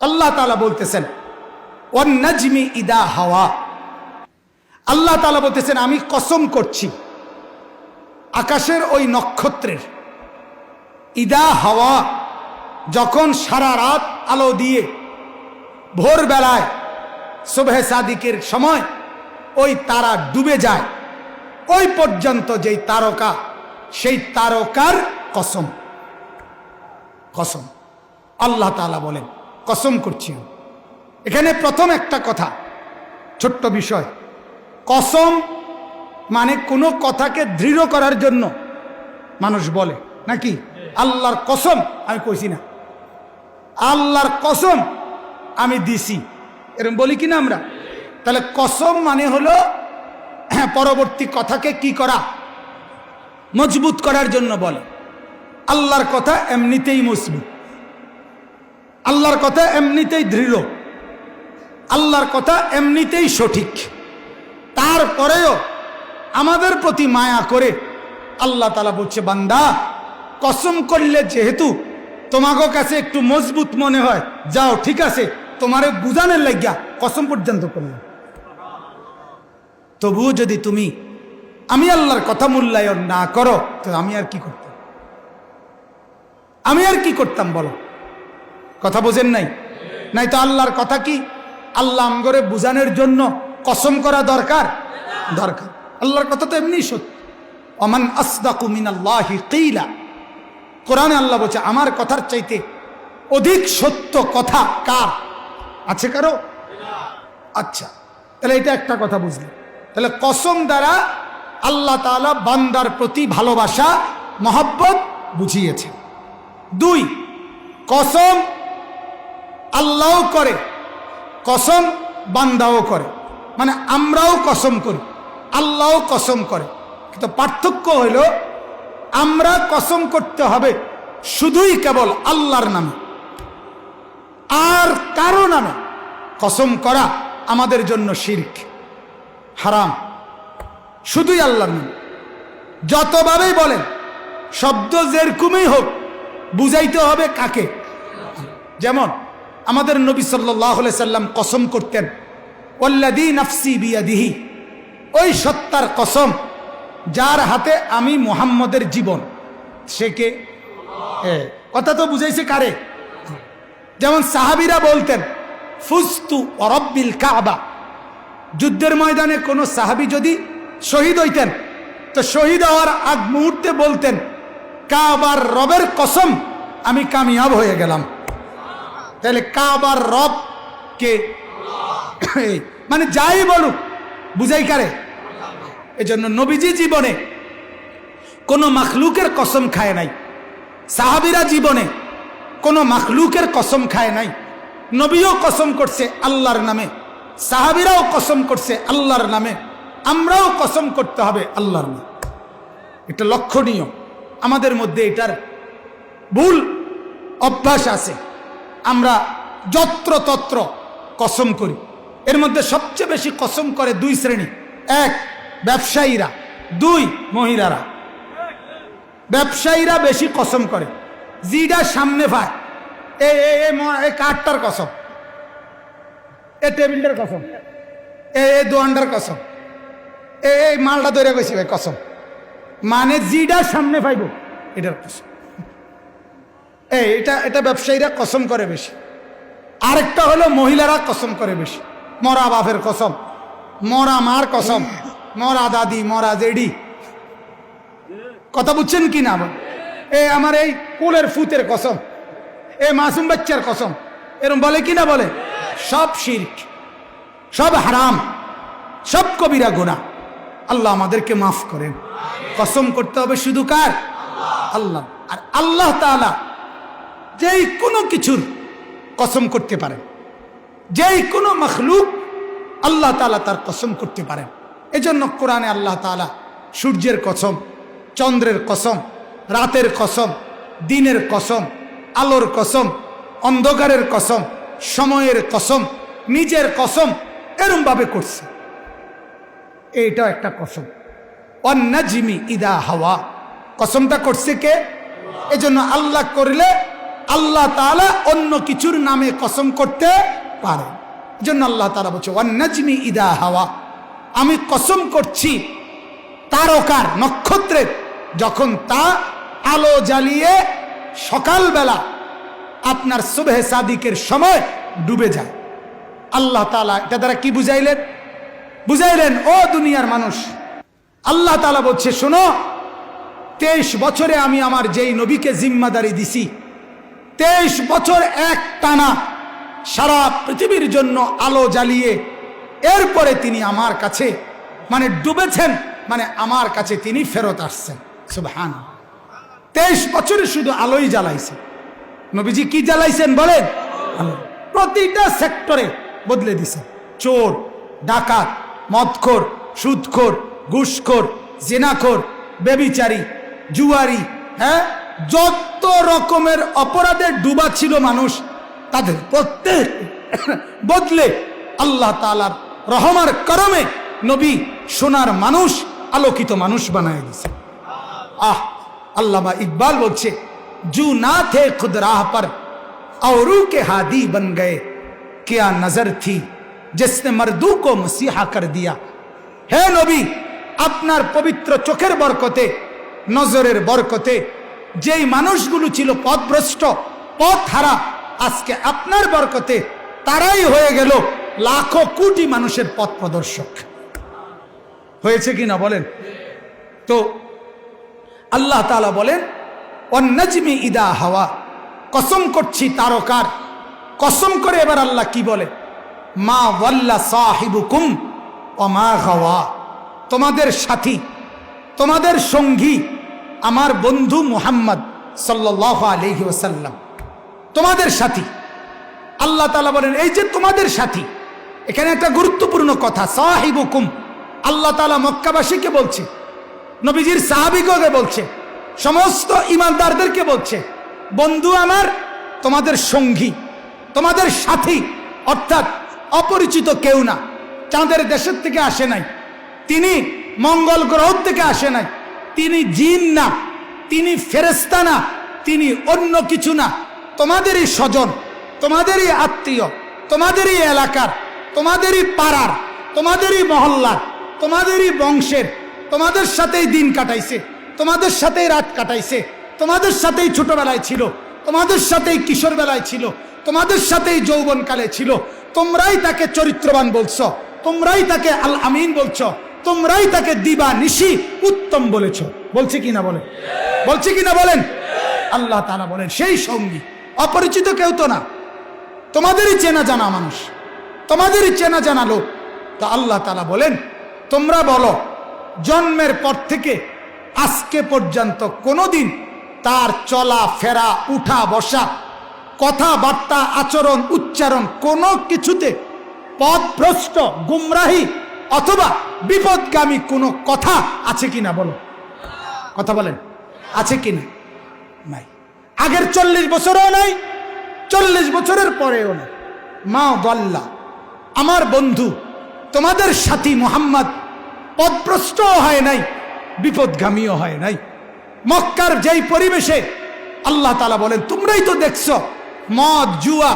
আল্লাহ তালা বলতেছেন ওয়ান নাজমি ইদা হাওয়া। আল্লাহ তালা বলতেছেন, আমি কসম করছি, আকাশের ওই নক্ষত্রের ইদা হাওয়া যখন সারা রাত আলো দিয়ে ভোরবেলায় শোভে সাদিকের সময় ওই তারা ডুবে যায়, ওই পর্যন্ত যেই তারকা, সেই তারকার কসম। কসম। আল্লাহ তালা বলেন কসম করছি এখানে প্রথম একটা কথা ছোট্ট বিষয়। কসম মানে কোনো কথাকে দৃঢ় করার জন্য মানুষ বলে নাকি? আল্লাহর কসম আমি কইছি না। আল্লাহর কসম আমি দিছি। এরকম বলি কি না আমরা? তাহলে কসম মানে হলো হ্যাঁ, পরবর্তী কথাকে কি করা? মজবুত করার জন্য বলে। আল্লাহর কথা এমনিতেই মজবুত। আল্লাহর কথা এমনিতেই দৃঢ়। আল্লাহর কথা এমনিতেই সঠিক। তারপরেও আমাদের প্রতি মায়া করে আল্লাহ তালা বলছে, বান্দা, কসম করলে যেহেতু তোমাকে কাছে একটু মজবুত মনে হয়, যাও, ঠিক আছে, তোমারে বুঝানোর লাগিয়া কসম পর্যন্ত করলাম। তবুও যদি তুমি আমি আল্লাহর কথা মূল্যায়ন না করো, তো আমি আর কি করতাম? আমি আর কি করতাম বলো? কথা বোঝেন নাই? নাই তো আল্লাহর কথা কি? আল্লাহ আমগরে বুঝানোর জন্য কসম করা দরকার? দরকার। আল্লাহর কথা তো এমনি সত্য। অমান আসদাকু মিনাল্লাহি কিলা। কোরআনে আল্লাহ বলছে, আমার কথার চাইতে অধিক সত্য কথা কার? আছে কারও? আচ্ছা তাহলে এটা একটা কথা বুঝলি তাহলে কসম দ্বারা আল্লাহ তাআলা বান্দার প্রতি ভালোবাসা, মহব্বত বুঝিয়েছে দুই, কসম আল্লাহও করে, কসম বান্দাও করে মানে আমরাও কসম করি, আল্লাহও কসম করে। কিন্তু পার্থক্য হইল, আমরা কসম করতে হবে শুধুই কেবল আল্লাহর নামে। আর কারও নামে কসম করা আমাদের জন্য শির্ক, হারাম। শুধুই আল্লাহর নামে। যতভাবেই বলেন, শব্দ যেরকমই হোক, বুঝাইতে হবে কাকে? যেমন আমাদের নবী সাল্লাহ সাল্লাম কসম করতেন ওল্লাদি নাফসি বিয়াদিহি ওই সত্তার কসম যার হাতে আমি মোহাম্মদের জীবন। সে কে? কথা তো বুঝাইছে কারে? যেমন সাহাবিরা বলতেন ফুস্তু অরব্বিল কাবা যুদ্ধের ময়দানে কোনো সাহাবি যদি শহীদ হইতেন, তো শহীদ হওয়ার আগ মুহূর্তে বলতেন, কাবার রবের কসম আমি কামিয়াব হয়ে গেলাম। তাহলে কাবার রব কে? মানে যাই বলুক, বুঝাই কারে? এজন্য নবীজি জীবনে কোনো মাখলুকের কসম খায় নাই। সাহাবিরা জীবনে কোনো মাখলুকের কসম খায় নাই। নবীও কসম করছে আল্লাহর নামে, সাহাবিরাও কসম করছে আল্লাহর নামে, আমরাও কসম করতে হবে আল্লাহর নামে। এটা লক্ষণীয়। আমাদের মধ্যে এটার ভুল অভ্যাস আছে। আমরা যত্রতত্র কসম করি। এর মধ্যে সবচেয়ে বেশি কসম করে দুই শ্রেণি। এক, ব্যবসায়ীরা। দুই, মহিলারা। ব্যবসায়ীরা বেশি কসম করে। জিডা সামনে ভাই এ এ কাঠটার কসম। এ টেবিলটার কসম। এ এ, দোয়ানটার কসম। এ মালটা ধরে গেছি ভাই, কসম। মানে জিডা সামনে পাইব এটার কসম। এই, এটা এটা ব্যবসায়ীরা কসম করে বেশি। আরেকটা হলো মহিলারা কসম করে বেশি। মরা বাপের কসম, মরা মার কসম, মরা দাদি, মরা জেডি। কথা বুঝছেন কি না? এ আমার এই কুলের ফুতের কসম, এ মাসুম বাচ্চার কসম, এরম বলে কি না বলে? সব শির্ক, সব হারাম, সব কবিরা গোনা আল্লাহ আমাদেরকে মাফ করেন। কসম করতে হবে শুধু কার? আল্লাহ। আর আল্লাহ তাআলা যেই কোনো কিছুর কসম করতে পারেন। যেই কোনো মখলুক আল্লাহ তাআলা তার কসম করতে পারেন। এজন্য কোরআনে আল্লাহ তাআলা সূর্যের কসম, চন্দ্রের কসম, রাতের কসম, দিনের কসম, আলোর কসম, অন্ধকারের কসম, সময়ের কসম, নিজের কসম এরমভাবে করছে। এইটা একটা কসম। অন্নাজিমি ইদা হাওয়া। কসমটা করছে কে? এজন্য আল্লাহ করলে আল্লাহ তালা অন্য কিছুর নামে কসম করতে পারে। জন্য আল্লাহ তালা বলছে, ওয়ান্নাজমি ইদা হাওয়া। আমি কসম করছি তারকার নক্ষত্রের যখন তা আলো জ্বালিয়ে সকালবেলা আপনার সুবহে সাদিকের সময় ডুবে যায়। আল্লাহ তাআলা এটা দ্বারা কি বুঝাইলেন? বুঝাইলেন, ও দুনিয়ার মানুষ, আল্লাহ তালা বলছে, শোনো, তেইশ বছরে আমি আমার যেই নবীকে জিম্মাদারি দিছি তেইশ বছর এক টানা সারা পৃথিবীর জন্য আলো জ্বালিয়ে এরপরে তিনি আমার কাছে মানে ডুবেছেন মানে আমার কাছে তিনি ফেরত আসছেন। সুবহান তেইশ বছরে শুধু আলোই জ্বালাইছে। নবীজি কি জ্বালাইছেন বলেন? প্রতিটা সেক্টরে বদলে দিছে। চোর, ডাকাত, মদখোর, সুদখোর, ঘুষখোর, জেনাখোর, বেবিচারি, জুয়ারি হ্যাঁ? যত রকমের অপরাধে ডুবা ছিল মানুষ, তাদের প্রত্যেক বদলে আল্লাহ তালার রহমার করমে নবী সোনার মানুষ, আলোকিত মানুষ বানায় দিছে আহ আল্লাহ ইকবাল বলছে, জু না থে খুদ রাহ পর औरों কে হাদি বন गए কেয়া নজর থি जिसने मर्दू কো मसीहा কর দিয়া। হে নবী, আপনার পবিত্র চোখের বরকতে, নজরের বরকতে যেই মানুষগুলো ছিল পথভ্রষ্ট পথ হারা আজকে আপনার বরকতে তারাই হয়ে গেল লাখো কোটি মানুষের পথ প্রদর্শক। হয়েছে কিনা বলেন? তো আল্লাহ তালা বলেন অন্নাজমি ইদা হাওয়া। কসম করছি তারকার। কসম করে এবার আল্লাহ কি বলে? মা ওয়াল্লা সাহিবুকুম ও মা গাওয়া তোমাদের সাথী, তোমাদের সঙ্গী আমার বন্ধু মুহাম্মদ সাল্লাহ আলহি ওসাল্লাম তোমাদের সাথী। আল্লাহ তালা বলেন, এই যে তোমাদের সাথী, এখানে একটা গুরুত্বপূর্ণ কথা, সাহিবুকুম। আল্লাহ তালা মক্কাবাসীকে বলছে, নবীজির সাহাবিকে বলছে, সমস্ত ইমানদারদেরকে বলছে, বন্ধু আমার, তোমাদের সঙ্গী, তোমাদের সাথী, অর্থাৎ অপরিচিত কেউ না চাঁদের দেশের থেকে আসে নাই, তিনি মঙ্গল গ্রহ থেকে আসে নাই তিনি জিন না, তিনি ফেরেস্তা না, তিনি অন্য কিছু না। তোমাদেরই স্বজন, তোমাদেরই আত্মীয়, তোমাদেরই এলাকার, তোমাদেরই পাড়ার, তোমাদেরই মহল্লার, তোমাদেরই বংশের, তোমাদের সাথেই দিন কাটাইছে, তোমাদের সাথেই রাত কাটাইছে, তোমাদের সাথেই ছোটবেলায় ছিল, তোমাদের সাথেই কিশোর বেলায় ছিল, তোমাদের সাথেই যৌবনকালে ছিল। তোমরাই তাকে চরিত্রবান বলছো, তোমরাই তাকে আল আমিন বলছো। তোমরাই তাকে দিবা নিশি, উত্তম বলেছ। বলছে কিনা বলেন? বলছে কিনা বলেন? আল্লাহ তারা বলেন, সেই সঙ্গী, অপরিচিত কেউ তো না। তোমাদেরই চেনা জানা মানুষ, তোমাদেরই চেনা জানা লোক। তা আল্লাহ তালা বলেন, তোমরা বলো, জন্মের পর থেকে আজকে পর্যন্ত কোনোদিন তার চলা, ফেরা, উঠা, বসা, কথাবার্তা, আচরণ, উচ্চারণ কোনো কিছুতে পথভ্রষ্ট, গুমরাহি অথবা বিপদগামী কোনো কথা আছে কিনা বলো। কথা বলেন, আছে কিনা? নাই। আগের চল্লিশ বছরও নাই, চল্লিশ বছরের পরেও নাই। মা বল্লা আমার বন্ধু, তোমাদের সাথী মোহাম্মদ পদভ্রষ্টও হয় নাই, বিপদগামীও হয় নাই। মক্কার যেই পরিবেশে আল্লাহ তালা বলেন, তোমরাই তো দেখছ মদ, জুয়া,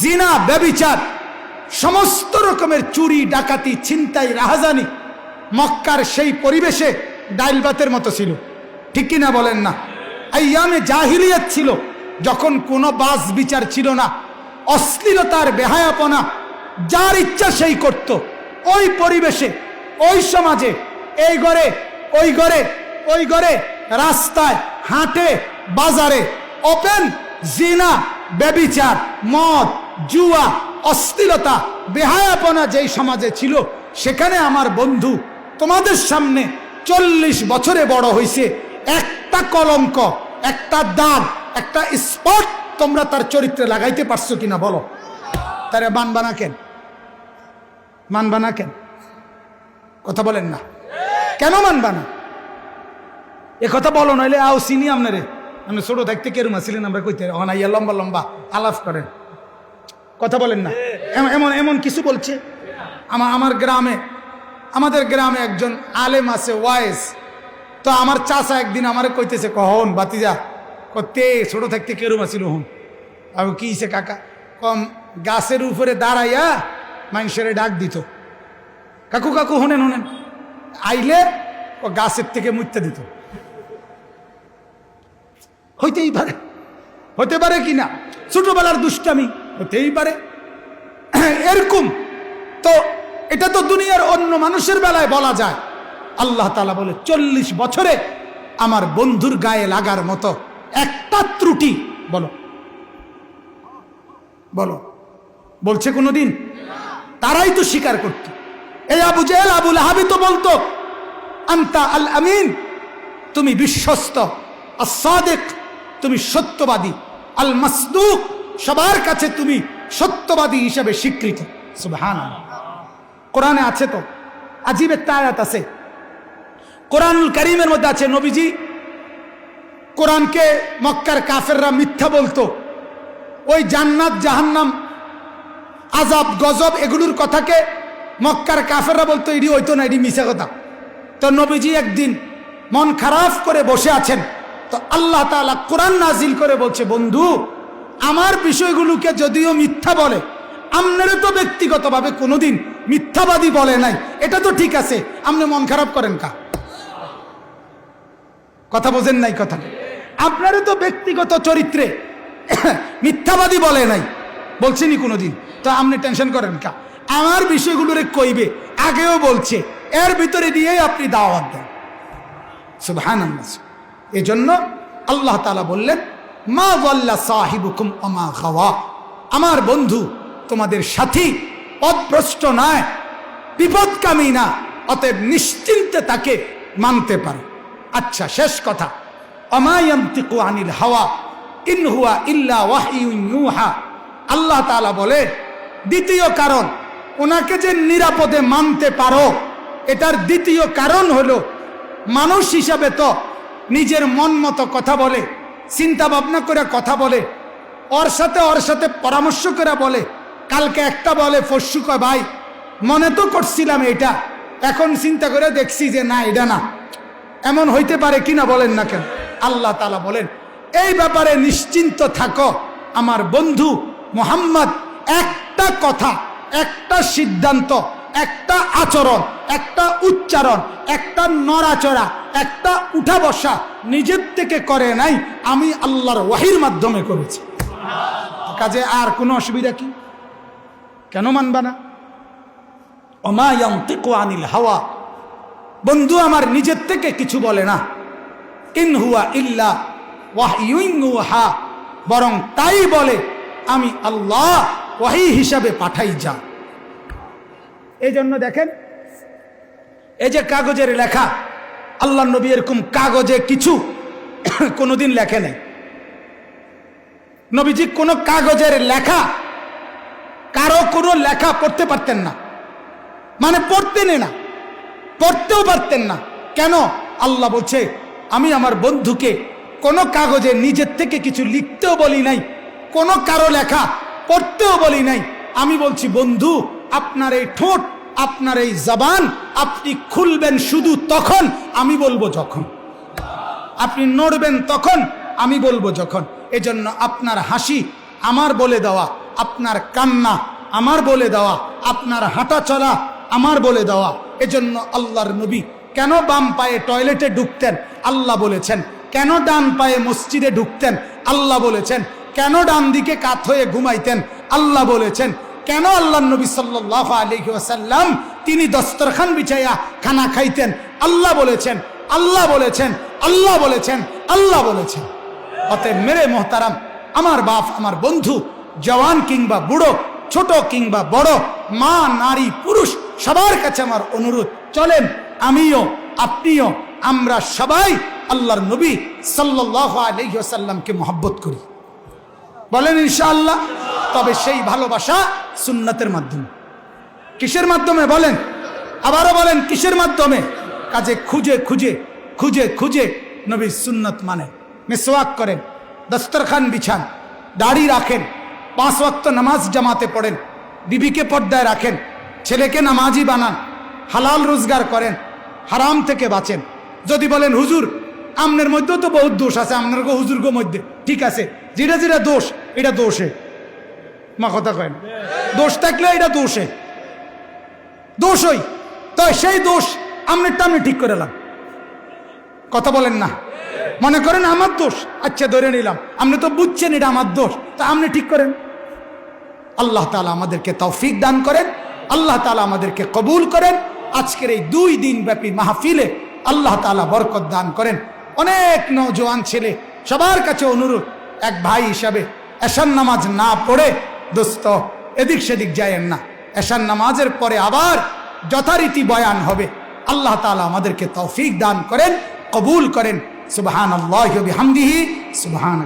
জিনা, ব্যবিচার সমস্ত রকমের চুরি, ডাকাতি, ছিনতাই, রাহাজানি মক্কার সেই পরিবেশে ডাইল ভাতের মতো ছিল। ঠিক কিনা বলেন না? আইয়ামে জাহিলিয়াত ছিল, যখন কোনো বাস বিচার ছিল না, অশ্লীলতার বেহায়াপনা, যার ইচ্ছা সেই করত। ওই পরিবেশে, ওই সমাজে, এই ঘরে, ওই ঘরে ওই ঘরে, রাস্তায়, হাটে, বাজারে, ওপেন জিনা, ব্যবিচার, মদ, জুয়া অশ্লীলতা বেহায়াপনা যেই সমাজে ছিল, সেখানে আমার বন্ধু তোমাদের সামনে চল্লিশ বছরে বড় হয়েছে একটা কলঙ্ক, একটা দাগ, একটা স্পট তোমরা তার চরিত্রে লাগাইতে পারছ কিনা বলো। তারে মানবা না কেন? মানবা না কেন? কথা বলেন না। কেন মানবা না এ কথা বলো, নইলে আও চিনি আপনারে আপনি ছোট থাকতে কেরম আসছিলেন আমরা কইতে? অনাইয়া লম্বা লম্বা, আলাপ করেন। কথা বলেন না। এমন- এমন কিছু বলছে। আমার আমার গ্রামে, আমাদের গ্রামে একজন আলেম আছে, ওয়াইস। তো আমার চাচা একদিন আমার কইতেছে, কহন বাতিজা করতে ছোট থাকতে কেরম আসিল হুন? আর কি সে কাকা? কম, গাছের উপরে দাঁড়াইয়া মানুষের ডাক দিত। কাকু কাকু, হনেন হনেন। আইলে ও গাছের থেকে মুইতে দিত। হইতেই পারে, হতে পারে কি না? ছোটবেলার দুষ্টামি হতেই পারে। এরকম। তো এটা তো দুনিয়ার অন্য মানুষের বেলায় বলা যায়। আল্লাহ তালা বলে, চল্লিশ বছরে আমার বন্ধুর গায়ে লাগার মতো একটা ত্রুটি, বলো। বলো। বলছে কোনোদিন? তারাই তো স্বীকার করত। এই আবু জেল আবুল আহাবি তো বলতো, আন্তা আল আমিন, তুমি বিশ্বস্ত আসাদেক তুমি সত্যবাদী, আল মাসদুক সবার কাছে তুমি সত্যবাদী হিসেবে স্বীকৃত। কোরআনে আছে তো? আজীব আয়াত আছে। কোরআনুল করিমের মধ্যে আছে, নবীজি কোরআনকে মক্কার কাফেররা মিথ্যা বলতো। ওই জান্নাত, জাহান্নাম আজাব গজব এগুলোর কথাকে মক্কার কাফেররা বলতো, এডি হইতো না, এডি মিশা কথা। তো নবীজি একদিন মন খারাপ করে বসে আছেন। তো আল্লাহ তাআলা কোরআন নাজিল করে বলছে, বন্ধু আমার বিষয়গুলোকে যদিও মিথ্যা বলে আপনারও তো ব্যক্তিগতভাবে কোনোদিন মিথ্যাবাদী বলে নাই। এটা তো ঠিক আছে, আপনি মন খারাপ করেন কা? কথা বোঝেন নাই কথা? আপনারও তো ব্যক্তিগত চরিত্রে মিথ্যাবাদী বলে নাই। বলছেনি কোনোদিন, তো আপনি টেনশন করেন কা? আমার বিষয়গুলোরে কইবে আগেও বলছে, এর ভিতরে দিয়েই আপনি দাওয়াত দেন। সুবহান এই জন্য আল্লাহ তালা বললেন মা ওয়াল্লা সাহিবুকুম অমা খাওয়া। আমার বন্ধু, তোমাদের সাথী পদভ্রষ্ট নয়, বিপদকামী না, অতএব নিশ্চিন্তে তাকে মানতে পারো। আচ্ছা শেষ কথা। অমায়ন্তিকু আনিল হাওয়া, ইন হুয়া ইল্লা ওয়াহিউহা আল্লাহ তাআলা বলে, দ্বিতীয় কারণ, ওনাকে যে নিরাপদে মানতে পারো, এটার দ্বিতীয় কারণ হলো, মানুষ হিসাবে তো নিজের মন মতো কথা বলে চিন্তা ভাবনা করে কথা বলে, ওর সাথে ওর সাথে পরামর্শ করে বলে, কালকে একটা বলে পরশু কয়, ভাই, মনে তো করছিলাম এটা, এখন চিন্তা করে দেখছি যে না, এটা না। এমন হইতে পারে কিনা বলেন না কেন? আল্লাহ তালা বলেন, এই ব্যাপারে নিশ্চিন্ত থাকো, আমার বন্ধু মোহাম্মদ, একটা কথা, একটা সিদ্ধান্ত একটা আচরণ, একটা উচ্চারণ, একটা নড়াচড়া, একটা উঠা বসা নিজের থেকে করে নাই, আমি আল্লাহর ওয়াহির মাধ্যমে করেছি। কাজে আর কোনো অসুবিধা কি? কেন মানবা না? অমায়ন্তিক আনিল হাওয়া। বন্ধু আমার নিজের থেকে কিছু বলে না। ইন হুয়া ইল্লা ওয়াহিউহা বরং তাই বলে, আমি আল্লাহ ওয়াহি হিসাবে পাঠাই যা। এই জন্য দেখেন, এই যে কাগজের লেখা, আল্লাহ নবী এরকম কাগজে কিছু কোনোদিন লেখে নেই। নবীজি কোনো কাগজের লেখা, কারও কোনো লেখা পড়তে পারতেন না। মানে পড়তেনই না, পড়তেও পারতেন না। কেন? আল্লাহ বলছে, আমি আমার বন্ধুকে কোনো কাগজে নিজের থেকে কিছু লিখতেও বলি নাই, কোনো কারও লেখা পড়তেও বলি নাই। আমি বলছি, বন্ধু, আপনার এই ঠোঁট আপনার এই জবান আপনি খুলবেন শুধু তখন, আমি বলব যখন। আপনি নড়বেন তখন, আমি বলব যখন। এজন্য আপনার হাসি আমার বলে দেওয়া, আপনার কান্না আমার বলে দেওয়া, আপনার হাঁটা চলা আমার বলে দেওয়া। এজন্য আল্লাহর নবী কেন বাম পায়ে টয়লেটে ঢুকতেন? আল্লাহ বলেছেন, কেন ডান পায়ে মসজিদে ঢুকতেন? আল্লাহ বলেছেন, কেন ডান দিকে কাত হয়ে ঘুমাইতেন? আল্লাহ বলেছেন কেন আল্লাহ নবী সাল্লাহ আলহি ওয়াসাল্লাম তিনি দস্তরখান বিছাইয়া খানা খাইতেন? আল্লাহ বলেছেন আল্লাহ বলেছেন আল্লাহ বলেছেন আল্লাহ বলেছেন। অতএব মেরে মোহতারাম, আমার বাপ, আমার বন্ধু, জওয়ান কিংবা বুড়ো, ছোট কিংবা বড়, মা, নারী, পুরুষ, সবার কাছে আমার অনুরোধ, চলেন আমিও, আপনিও, আমরা সবাই আল্লাহর নবী সাল্লাহ আলহিহাসাল্লামকে মহব্বত করি। বলেন ইনশাআল্লাহ। তবে সেই ভালোবাসা সুন্নতের মাধ্যমে। কিসের মাধ্যমে বলেন? আবারও বলেন, কিসের মাধ্যমে? কাজে খুঁজে খুঁজে খুঁজে খুঁজে নবীর সুন্নত মানে মেসোয়াক করেন, দস্তরখান বিছান, দাড়ি রাখেন, পাঁচ ওয়াক্ত নামাজ জামাতে পড়েন, বিবিকে পর্দায় রাখেন, ছেলেকে নামাজি বানান, হালাল রোজগার করেন, হারাম থেকে বাঁচেন। যদি বলেন, হুজুর, আমনের মধ্যেও তো বহুত দোষ আছে আপনার হুজুর্গ মধ্যে। ঠিক আছে, যেটা যেটা দোষ, এটা দোষে। মা কথা কয় না দোষ থাকলে এটা দোষে। দোষই তো সেই দোষ আমনেরটা আমি ঠিক করে এলাম কথা বলেন না। মনে করেন আমার দোষ? আচ্ছা ধরে নিলাম। আপনি তো বুঝছেন এটা আমার দোষ। তা আপনি ঠিক করেন। আল্লাহ তালা আমাদেরকে তৌফিক দান করেন। আল্লাহ তালা আমাদেরকে কবুল করেন। আজকের এই দুই দিন ব্যাপী মাহফিলে আল্লাহ তালা বরকত দান করেন। অনেক নৌজওয়ান ছেলে, সবার কাছে অনুরোধ, এক ভাই হিসাবে এশান নামাজ না পড়ে দোস্ত, এদিক সেদিক যায়েন না। এশার নামাজের পরে আবার যথারীতি বয়ান হবে। আল্লাহ তালা আমাদেরকে তৌফিক দান করেন, কবুল করেন। সুবাহান আল্লাহ হামদিহি সুবাহান